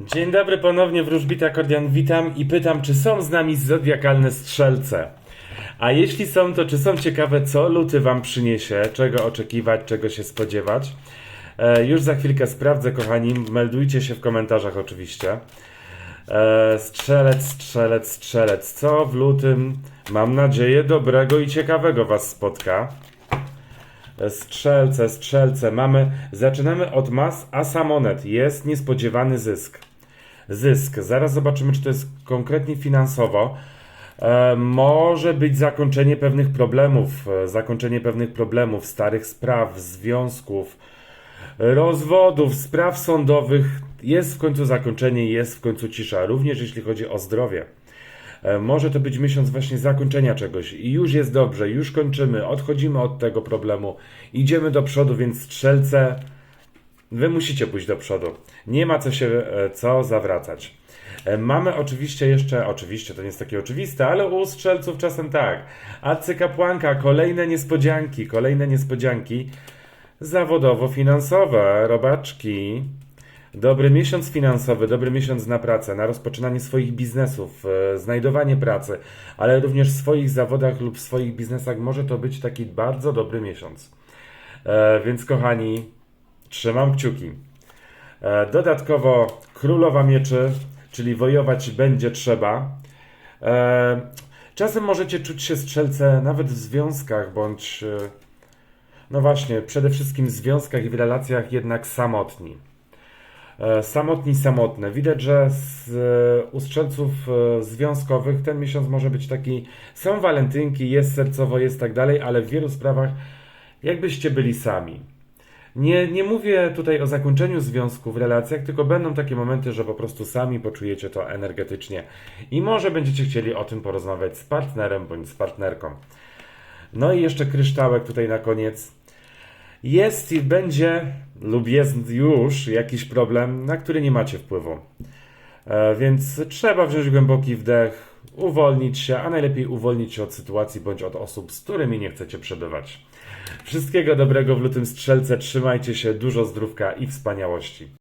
Dzień dobry ponownie, wróżbita Kordian, witam i pytam, czy są z nami zodiakalne strzelce? A jeśli są, to czy są ciekawe, co luty wam przyniesie, czego oczekiwać, czego się spodziewać? E, już za chwilkę sprawdzę, kochani, meldujcie się w komentarzach oczywiście. E, strzelec, strzelec, strzelec, co w lutym, mam nadzieję, dobrego i ciekawego was spotka? Strzelce, strzelce, mamy, zaczynamy od mas, asa monet, jest niespodziewany zysk. Zysk, zaraz zobaczymy, czy to jest konkretnie finansowo. E, może być zakończenie pewnych problemów, e, zakończenie pewnych problemów, starych spraw, związków, rozwodów, spraw sądowych. Jest w końcu zakończenie, jest w końcu cisza, również jeśli chodzi o zdrowie. E, Może to być miesiąc właśnie zakończenia czegoś i już jest dobrze, już kończymy, odchodzimy od tego problemu, idziemy do przodu, więc strzelce, wy musicie pójść do przodu. Nie ma co się e, co zawracać. E, Mamy oczywiście jeszcze, oczywiście to nie jest takie oczywiste, ale u strzelców czasem tak. Arcykapłanka, kolejne niespodzianki, kolejne niespodzianki zawodowo-finansowe, robaczki. Dobry miesiąc finansowy, dobry miesiąc na pracę, na rozpoczynanie swoich biznesów, e, znajdowanie pracy, ale również w swoich zawodach lub w swoich biznesach może to być taki bardzo dobry miesiąc. Więc kochani, trzymam kciuki. E, dodatkowo królowa mieczy, czyli wojować będzie trzeba. E, czasem możecie czuć się strzelce nawet w związkach bądź, e, no właśnie, przede wszystkim w związkach i w relacjach jednak samotni. Samotni, samotne. Widać, że z, u strzelców związkowych ten miesiąc może być taki. Są walentynki, jest sercowo, jest tak dalej, ale w wielu sprawach jakbyście byli sami. Nie, nie mówię tutaj o zakończeniu związku w relacjach, tylko będą takie momenty, że po prostu sami poczujecie to energetycznie i może będziecie chcieli o tym porozmawiać z partnerem bądź z partnerką. No i jeszcze kryształek tutaj na koniec. Jest i będzie, lub jest już jakiś problem, na który nie macie wpływu. E, więc trzeba wziąć głęboki wdech, uwolnić się, a najlepiej uwolnić się od sytuacji bądź od osób, z którymi nie chcecie przebywać. Wszystkiego dobrego w lutym strzelce, trzymajcie się, dużo zdrówka i wspaniałości.